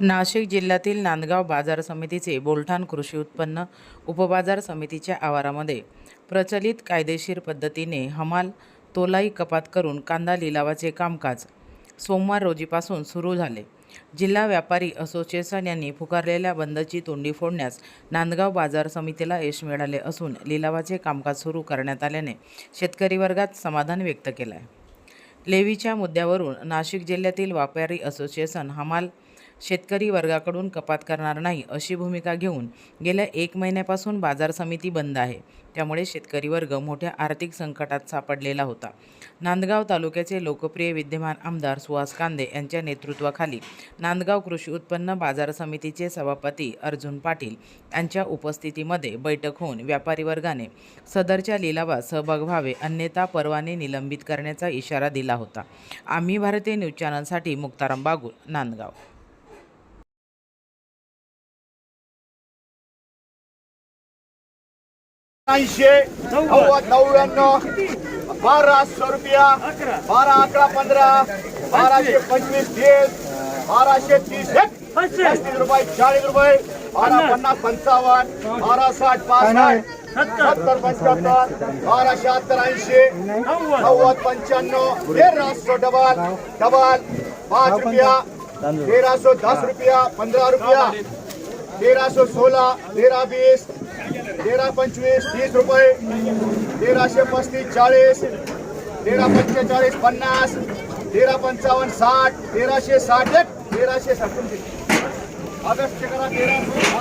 नाशिक जिल्ह्यातील नांदगाव बाजार समितीचे बोलठाण कृषी उत्पन्न उपबाजार समितीच्या आवारामध्ये प्रचलित कायदेशीर पद्धतीने हमाल तोलाई कपात करून कांदा लिलावाचे कामकाज सोमवार रोजीपासून सुरू झाले. जिल्हा व्यापारी असोसिएशन यांनी पुकारलेल्या बंदची तोंडी फोडण्यास नांदगाव बाजार समितीला यश मिळाले असून लिलावाचे कामकाज सुरू करण्यात आल्याने शेतकरी वर्गात समाधान व्यक्त केलं आहे लेवीच्या मुद्द्यावरून नाशिक जिल्ह्यातील व्यापारी असोसिएशन हमाल शेतकरी वर्गाकडून कपात करणार नाही अशी भूमिका घेऊन गेल्या एक महिन्यापासून बाजार समिती बंद आहे. त्यामुळे शेतकरी वर्ग मोठ्या आर्थिक संकटात सापडलेला होता. नांदगाव तालुक्याचे लोकप्रिय विद्यमान आमदार सुहास कांदे यांच्या नेतृत्वाखाली नांदगाव कृषी उत्पन्न बाजार समितीचे सभापती अर्जुन पाटील यांच्या उपस्थितीमध्ये बैठक होऊन व्यापारी वर्गाने सदरच्या लिलावात सहभाग व्हावे अन्यथा परवाने निलंबित करण्याचा इशारा दिला होता. आम्ही भारतीय न्यूज चॅनलसाठी मुक्ताराम बागुल नांदगाव. ऐंशे नव्वद नव्याण्णव बाराशे रुपया बारा अकरा पंधरा बाराशे पंचवीस तीस बाराशे तीस एक पस्तीस रुपये चाळीस रुपये बारा पन्नास. पंचावन्न बारा साठ पासष्ट सत्तर. पंच्याहत्तर बारा शहात्तर ऐंशी नव्वद. पंच्याण्णव तेराशे डबल डबल पाच रुपया तेराशे दस रुपया पंधरा रुपया तेराशे सोळा तेरा वीस तेरा पंचवीस तीस रुपये. तेराशे पस्तीस चाळीस. तेरा पंचेचाळीस पन्नास. तेरा पंचावन्न साठ. तेराशे साठ एक तेराशे सत्तर ऑगस्ट करा तेराशे